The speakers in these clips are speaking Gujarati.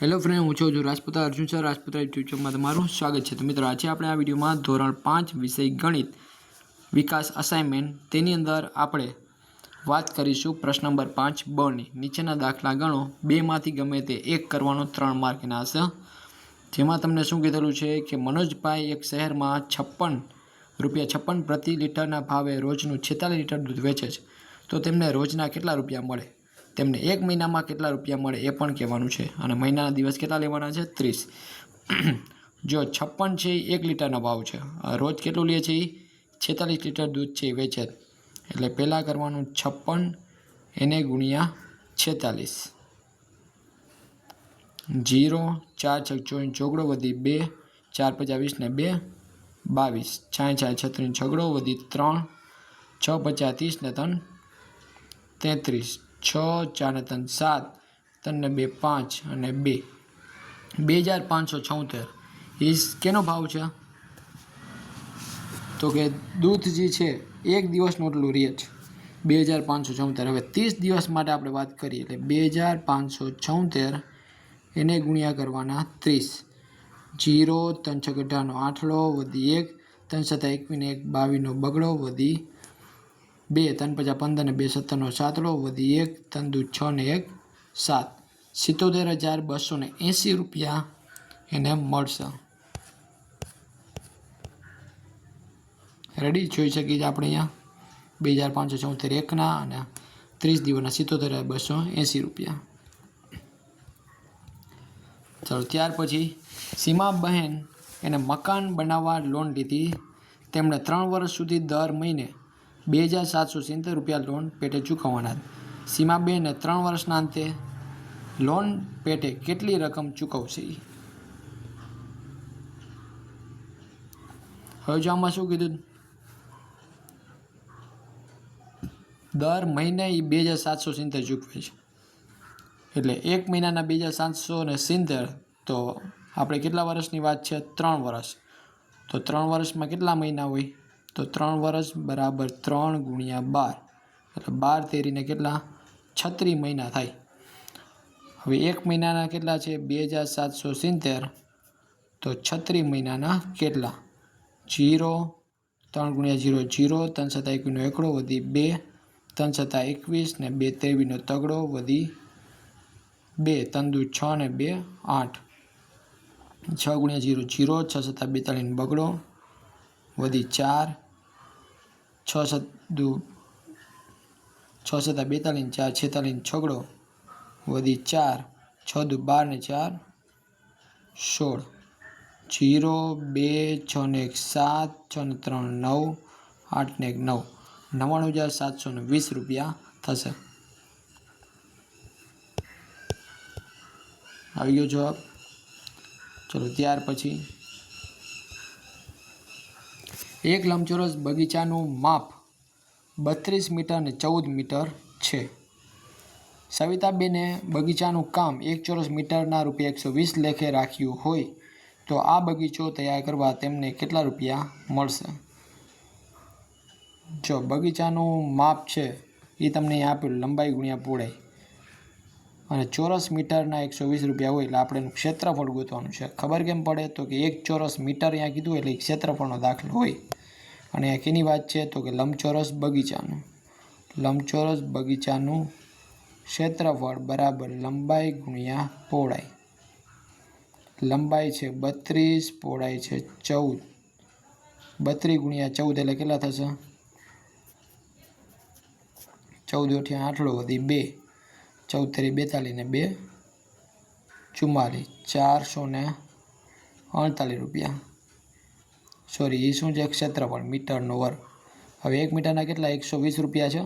હેલો ફ્રેન્ડ હું છું રાજપુતા અર્જુન સર રાજપુતા યુટ્યુબ ચેનલમાં તમારું સ્વાગત છે. તો મિત્રો, આજે આપણે આ વિડીયોમાં ધોરણ પાંચ વિષય ગણિત વિકાસ અસાઇનમેન્ટ તેની અંદર આપણે વાત કરીશું પ્રશ્ન નંબર પાંચ બની. નીચેના દાખલા ગણો. બેમાંથી ગમે તે એક કરવાનો ત્રણ માર્કના હશે. જેમાં તમને શું કીધેલું છે કે મનોજભાઈ એક શહેરમાં છપ્પન રૂપિયા, છપ્પન પ્રતિ લીટરના ભાવે રોજનું છેતાલીસ લીટર દૂધ વેચે છે. તો તેમને રોજના કેટલા રૂપિયા મળે? તેમને એક મહિનામાં કેટલા રૂપિયા મળે એ પણ કહેવાનું છે અને મહિનાના દિવસ કેટલા લેવાના છે? ત્રીસ. જો છપ્પન છે એ એક લીટરનો ભાવ છે. રોજ કેટલું લે છે એ છેતાલીસ લીટર દૂધ છે એ વેચે. એટલે પહેલાં કરવાનું છપ્પન, એને ગુણ્યા છેતાલીસ. જીરો, ચાર છ ચોવીસ ચોગડો વધી બે, ચાર પચાસ વીસ ને બે, બાવીસ. છાંય છાય છત્રીસ છગડો વધી ત્રણ, છ પચાસ ત્રીસ ને ત્રણ, તેત્રીસ. છ ચાર ને ત્રણ સાત, ત્રણ, બે, પાંચ અને બે. બે હજાર પાંચસો છોતેર. એ કેનો ભાવ છે? તો કે દૂધ જે છે, એક દિવસનું એટલું રહે છે. બે હજાર પાંચસો છોતેર. હવે ત્રીસ દિવસ માટે આપણે વાત કરીએ એટલે બે હજાર પાંચસો છોતેર એને ગુણ્યા કરવાના ત્રીસ. જીરો, ત્રણ છ ગઢાનો આઠડો વધી એક, ત્રણ સત્તા એકવીને એક બાવીનો બગડો વધી બે ત્રણ પચાસ પંદર ને બે સત્તરનો સાતડો વધી એક ત્રણ દુ છ ને એક, સાત. સિત્તોતેર હજાર બસો ને એંસી રૂપિયા એને મળશે. રેડી જોઈ શકીએ છીએ આપણે અહીંયા. બે હજાર પાંચસો ચોતેર એકના અને ત્રીસ દિવસના સિત્તોતેર હજાર બસો એંસી રૂપિયા. ચાલો, ત્યાર પછી સીમાબહેન એને મકાન બનાવવા લોન લીધી. તેમણે ત્રણ વર્ષ સુધી દર મહિને બે હજાર સાતસો સિત્તેર રૂપિયા લોન પેટે ચૂકવવાના. સીમાબેને ત્રણ વર્ષના અંતે લોન પેટે કેટલી રકમ ચૂકવશે? હવે જો આમાં શું કીધું? દર મહિને એ બે હજાર સાતસો સિત્તેર ચૂકવે છે. એટલે એક મહિનાના બે હજાર સાતસો ને સિત્તેર, તો આપણે કેટલા વર્ષની વાત છે? ત્રણ વર્ષ. તો ત્રણ વર્ષમાં કેટલા મહિના હોય? તો ત્રણ વર્ષ બરાબર ત્રણ ગુણ્યા બાર. એટલે બાર તેરીને કેટલા? છત્રીસ મહિના થાય. હવે એક મહિનાના કેટલા છે? બે હજાર સાતસો સિત્તેર. તો છત્રીસ મહિનાના કેટલા? જીરો, ત્રણ ગુણ્યા જીરો જીરો, ત્રણ સત્તા એકવીસનો એકડો વધી બે, ત્રણ સત્તા એકવીસ ને બે ત્રેવીસનો તગડો વધી બે તંદુ છ ને બે, આઠ. છ ગુણ્યા જીરો જીરો, છ સત્તા બેતાળીસ બગડો. વધી ચાર, છ સત દુ, છ સત્તા બેતાલીસ ચાર છેતાલીસ છગડો, વધી ચાર, છ દુ બાર ને ચાર, સોળ. જીરો, બે, છ ને એક સાત, છ ને ત્રણ નવ, આઠ ને એક નવ. નવ્વાણું હજાર સાતસો ને વીસ રૂપિયા થશે. આવી ગયો જવાબ. ચલો ત્યાર પછી એક લંબચોરસ બગીચાનું માપ બત્રીસ મીટર અને ચૌદ મીટર છે. સવિતાબેને બગીચાનું કામ એક ચોરસ મીટરના રૂપિયા એકસો વીસ લેખે રાખ્યું હોય તો આ બગીચો તૈયાર કરવા તેમને કેટલા રૂપિયા મળશે? જો બગીચાનું માપ છે એ તમને આપેલું લંબાઈ ગુણ્યા પહોળાઈ અને ચોરસ મીટરના એકસો વીસ રૂપિયા હોય એટલે આપણે એનું ક્ષેત્રફળ ગોતવાનું છે. ખબર કેમ પડે? તો કે એક ચોરસ મીટર અહીંયા કીધું એટલે ક્ષેત્રફળનો દાખલો હોય. અને અહીંયા કેની વાત છે? તો કે લંબચોરસ બગીચાનું. લંબચોરસ બગીચાનું ક્ષેત્રફળ બરાબર લંબાઈ ગુણ્યા પહોળાઈ. લંબાઈ છે બત્રીસ, પહોળાઈ છે ચૌદ. બત્રીસ ગુણ્યા ચૌદ એટલે કેટલા થશે? ચૌદ અઠ્યા આટલો વધી બે. ચૌદ તરી બેતાલીસ ને બે, ચુમ્માલીસ, ચારસો ને અડતાલીસ રૂપિયા. સોરી એ શું છે? ક્ષેત્રફળ, મીટરનો વર્ગ. હવે એક મીટરના કેટલા? એકસો વીસ રૂપિયા છે.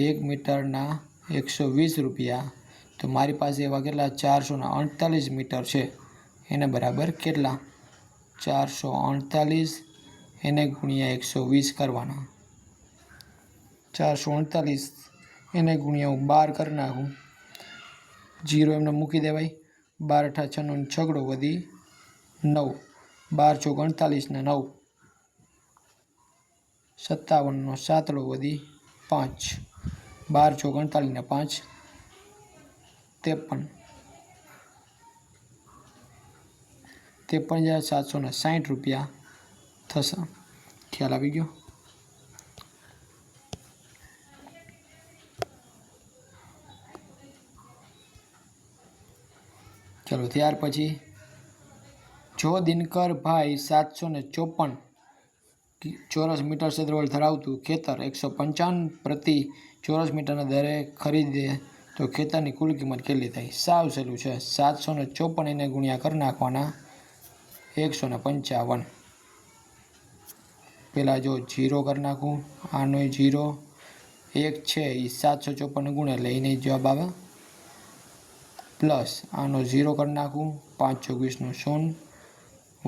એક મીટરના એકસો વીસ રૂપિયા. તો મારી પાસે એવા કેટલા? ચારસો ને અડતાલીસ મીટર છે. એને બરાબર કેટલા? ચારસો અડતાલીસ એને ગુણ્યા એકસો વીસ કરવાના. ચારસો અડતાલીસ એને ગુણ્યા હું બાર કરી નાખું. જીરો એમને મૂકી દેવાય. બાર અઠા છનો છગડો વધી નવ. બાર ચોક અડતાલીસને નવ. સત્તાવનનો સાતડો વધી પાંચ. બાર ચોક અડતાલીસને પાંચ. ત્રેપન. ત્રેપન હજાર સાતસો ને સાઠ રૂપિયા થશે. ખ્યાલ આવી ગયો? ચલો ત્યાર પછી જો દિનકરભાઈ સાતસો ને ચોપન ચોરસ મીટર ક્ષેત્રફળ ધરાવતું ખેતર એકસો પંચાવન પ્રતિ ચોરસ મીટરના દરે ખરીદે, તો ખેતરની કુલ કિંમત કેટલી થાય સાવ સહેલું છે. સાતસો ને ચોપન એને ગુણ્યા કરી નાખવાના એકસો ને પંચાવન. પહેલાં જો જીરો કરી નાખું, આનો જીરો. એક છે એ સાતસો ચોપન ગુણ એટલે એને જવાબ આવે. પ્લસ આનો ઝીરો કરી નાખું, પાંચ ચોવીસનું શૂન્ય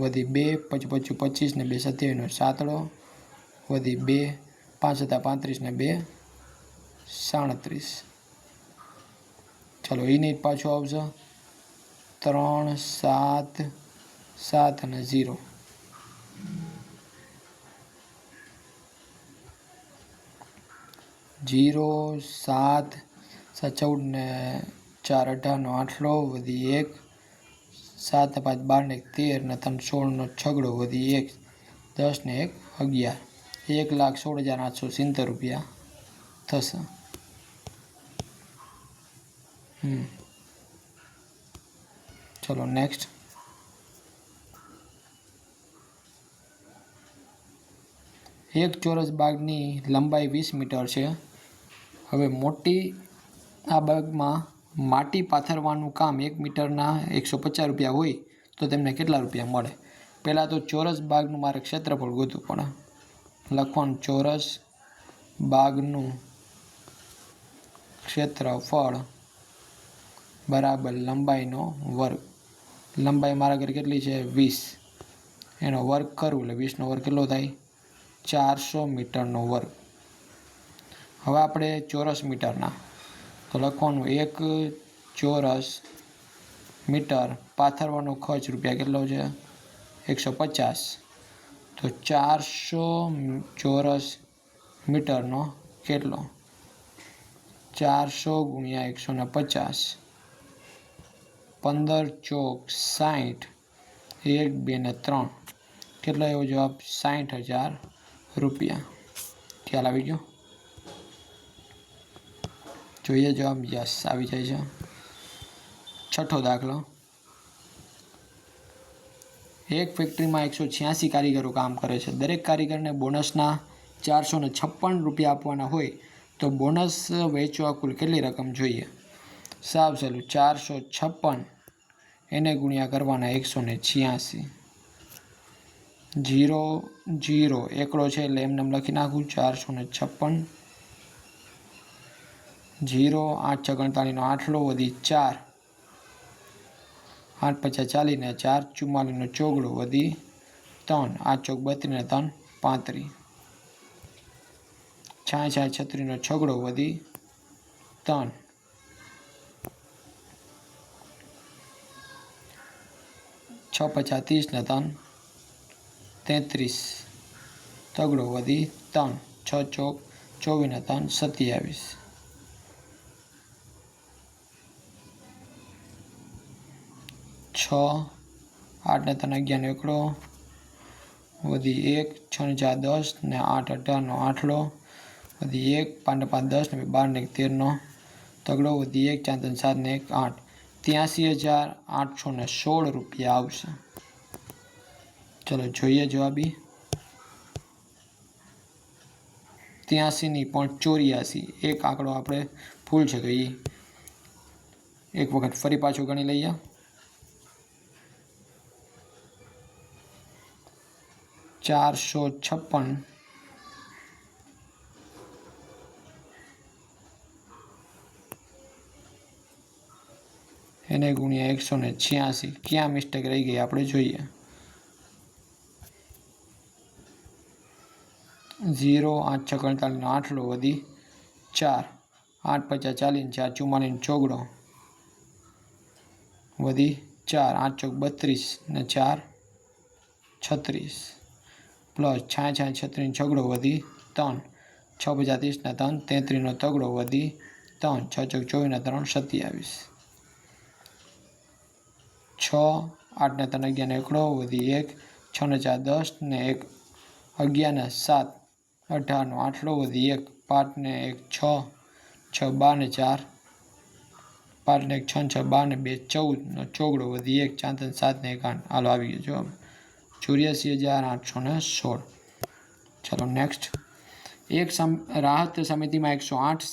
વધી બે પછી પછી પચીસ ને બે સત્યાવીસનો સાતડો, વધી બે, પાંચ હતા પાંત્રીસ ને બે સાડત્રીસ. ચલો એને જ પાછું આવશે. ત્રણ, સાત સાત અને ઝીરો. સાત સાત ચૌદ ને ચાર અઢારનો આઠલો, વધી એક, સાત, પાંચ, બાર ને એક, તેર ને ત્રણ સોળનો છગડો, વધી એક, દસ ને એક, અગિયાર. એક લાખ સોળ હજાર આઠસો સિત્તેર રૂપિયા થશે. ચલો નેક્સ્ટ એક ચોરસ બાગની લંબાઈ વીસ મીટર છે. હવે મોટી આ બાગમાં માટી પાથરવાનું કામ એક મીટરના એકસો પચાસ રૂપિયા હોય તો તેમને કેટલા રૂપિયા મળે? પહેલાં તો ચોરસ બાગનું મારે ક્ષેત્રફળ ગોતવું પડે. લખવાનું ચોરસ બાગનું ક્ષેત્રફળ બરાબર લંબાઈનો વર્ગ. લંબાઈ મારા ઘરે કેટલી છે? વીસ. એનો વર્ગ કરું એટલે વીસનો વર્ગ કેટલો થાય? ચારસો મીટરનો વર્ગ. હવે આપણે ચોરસ મીટરના લખવાનું એક ચોરસ મીટર પાથરવાનો ખર્ચ રૂપિયા કેટલો છે? એકસો પચાસ. તો ચારસો ચોરસ મીટરનો કેટલો? ચારસો ગુણ્યા એકસો ને પચાસ. પંદર ચોક સાઠ એક, બે ને ત્રણ. કેટલો એવો જવાબ? સાઠ હજાર રૂપિયા. ખ્યાલ આવી ગયો? જોઈએ જવાબ યસ આવી જાય છે. છઠ્ઠો દાખલો. એક ફેક્ટરીમાં એકસો છ્યાસી કારીગરો કામ કરે છે. દરેક કારીગરને બોનસના ચારસો ને છપ્પન રૂપિયા આપવાના હોય તો બોનસ વેચવા કુલ કેટલી રકમ જોઈએ? સાવ સહેલું, ચારસો છપ્પન. એને ગુણ્યા કરવાના એકસો ને છ્યાસી. Zero zero. એકડો છે એટલે એમને લખી નાખું, ચારસો ને છપ્પન. જીરો, આઠ છ આઠલો, વધી ચાર. આઠ પચાસ ચાલીને ચાર, ચુમ્માલીનો ચોગડો વધી ત્રણ. આઠ ચોક બત્રીને ત્રણ પાંત્રીસ છાય છાય છત્રીનો છગડો વધી ત્રણ. છ પચાસ ત્રીસ ને ત્રણ, તેત્રીસ. તગડો વધી ત્રણ. છ ચોક ચોવીસ ને ત્રણ, સત્યાવીસ. છ, આઠ ને ત્રણ અગિયારનો એકડો વધી એક, છ ને ચાર દસ ને આઠ અઢારનો આઠડો વધી એક, પાંચ પાંચ દસ ને બાર ને એક તેરનો તગડો. વધી એક, ચાર ત્રણ, સાત ને એક, આઠ. ત્યાંસી હજાર આઠસો ને સોળ રૂપિયા આવશે. ચલો જોઈએ જવાબી. ત્યાંસીની પણ ચોર્યાસી. એક આંકડો આપણે ભૂલ છે તો એ એક વખત ફરી પાછું ગણી લઈએ. ચારસો છપ્પન. એને ગુણ્યા એકસો ને છ્યાસી. ક્યાં મિસ્ટેક રહી ગઈ? આપણે જોઈએ. ઝીરો, આઠ, છ અડતાલીસનો આઠલો વધી. ચાર. આઠ પચાસ ચાલીસ ચાર. ચુમ્માલીસ ચોગડો. વધી. ચાર. આઠ ચોક બત્રીસ ને ચાર. છત્રીસ. પ્લસ છાય છાય છત્રીસ છગડો વધી, ત્રણ છ પચાસ ત્રીસના ત્રણ તેત્રીસનો તગડો વધી, ત્રણ છ ચોક ચોવીસના ત્રણ સત્યાવીસ. છ આઠને ત્રણ અગિયારને એકડો વધી એક છ ને ચાર દસ ને એક અગિયાર ને સાત, અઢારનો આઠડો વધી એક પાંચ ને એક છ છ બાર ને ચાર પાંચ ને એક છ છ બાર ને બે, ચૌદનો ચોગડો વધી એક, ચાંદન ને સાત ને એક આઠ હાલો, આવી ગયો જવાબ ચોર્યાસી હજાર આઠસો ને સોળ. ચલો નેક્સ્ટ એક સમ, રાહત સમિતિમાં એકસો આઠ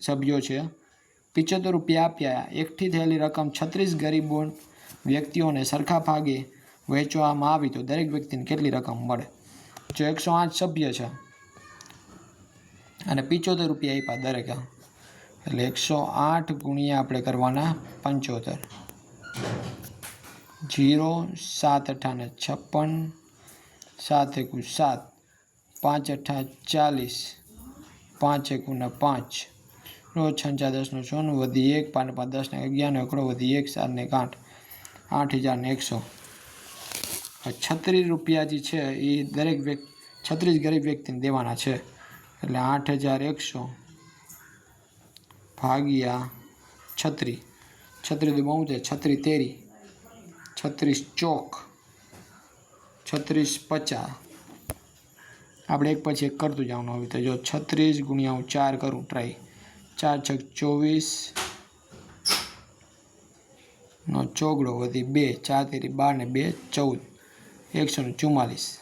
સભ્યો છે. પિચોતેર રૂપિયા આપ્યા. એકઠી થયેલી રકમ છત્રીસ ગરીબો વ્યક્તિઓને સરખા ભાગે વહેંચવામાં આવી તો દરેક વ્યક્તિને કેટલી રકમ મળે? જો એકસો આઠ સભ્ય છે અને પિચોતેર રૂપિયા આપ્યા દરેક. એટલે એકસો આઠ ગુણ્યા આપણે કરવાના પંચોતેર. જીરો, સાત અઠાને છપ્પન, સાત એકુ સાત, પાંચ અઠા ચાલીસ, પાંચ એકુને પાંચ. રોજ છંચા દસનો સોનું વધી એક, પાંચ પાંચ દસને અગિયાર અગિયારનો એકડો વધી એક સાતને આઠ આઠ હજારને એકસો. છત્રીસ રૂપિયા જે છે એ દરેક વ્યક્તિ છત્રીસ ગરીબ વ્યક્તિને દેવાના છે. એટલે આઠ હજાર એકસો ભાગ્યા છત્રી. છત્રી તો બહુ છે, છત્રી તેરી. છત્રીસ ચોક, છત્રીસ પચાસ. આપણે એક પછી એક કરતું જવાનું હવે તો જો છત્રીસ ગુણ્યા હું ચાર કરું ટ્રાય ચાર છક ચોવીસ. નો ચોગડો વધી બે, ચાર તેરી બાર ને બે, ચૌદ. એકસો ને ચુમ્માલીસ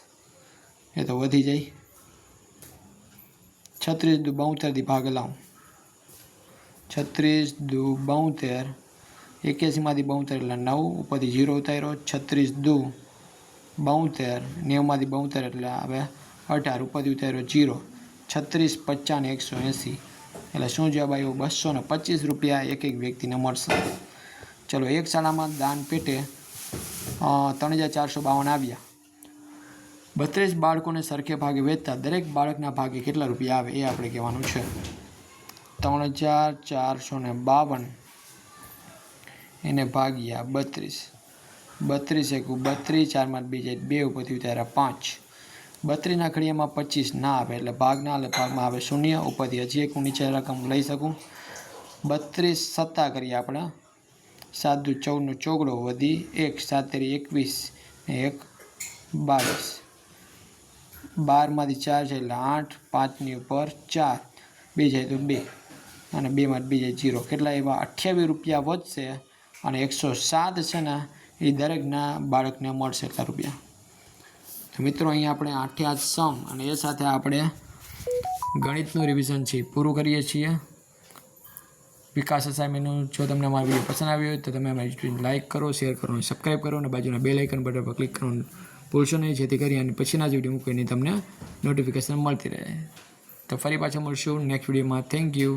એ તો વધી જાય. છત્રીસ દુ બોતેરથી ભાગ લાવું. છત્રીસ દુ બોતેર એક્યાસીમાંથી બોતેર એટલે નવ, ઉપરથી જીરો ઉતાર્યો, છત્રીસ દુ, બોતેર, નેવમાંથી બોતેર એટલે હવે અઢાર, ઉપરથી ઉતાર્યો જીરો છત્રીસ પચાસ એકસો એંસી. એટલે શું જવાબ આવ્યો? બસો ને પચીસ રૂપિયા એક એક વ્યક્તિને મળશે. ચલો, એક શાળામાં દાન પેટે ત્રણ હજાર ચારસો બાવન આવ્યા. બત્રીસ બાળકોને સરખે ભાગે વેચતા દરેક બાળકના ભાગે કેટલા રૂપિયા આવે એ આપણે કહેવાનું છે. ત્રણ હજાર ચારસો ને બાવન. એને ભાગ્યા બત્રીસ. બત્રીસ એકુ બત્રીસ ચારમાં બીજે બે ઉપરથી ઉતાર્યા પાંચ. બત્રીસના ખડીયામાં પચીસ ના આવે એટલે ભાગ ના આવે ભાગમાં આવે શૂન્ય, ઉપરથી હજી એક હું નીચે રકમ લઈ શકું. બત્રીસ સત્તા કરીએ આપણે. સાત ચૌદનો ચોગડો વધી એક સાતેરી એકવીસ એક બાવીસ. બારમાંથી ચાર છે એટલે આઠ, પાંચની ઉપર ચાર. બે જાય તો બે. અને બેમાં બે જાય જીરો કેટલા એવા અઠ્યાવીસ રૂપિયા વધશે અને એકસો સાત છે ને, એ દરેકના બાળકને મળશે એટલા રૂપિયા. તો મિત્રો, અહીંયા આપણે આઠે આઠ સમ અને એ સાથે આપણે ગણિતનું રિવિઝન છે પૂરું કરીએ છીએ. વિકાસ અસાઇમેન્ટનું જો તમને અમારો વીડિયો પસંદ આવ્યો હોય તો તમે અમારી યુટ્યુબ લાઇક કરો શેર કરો અને સબસ્ક્રાઈબ કરો અને બાજુના બે લાઇકન બટન પર ક્લિક કરવાનું ભૂલશો નહીં, જેથી કરી અને પછીના જ વીડિયો મૂકીને તમને નોટિફિકેશન મળતી રહે. તો ફરી પાછા મળશું નેક્સ્ટ વિડીયોમાં થેન્ક યુ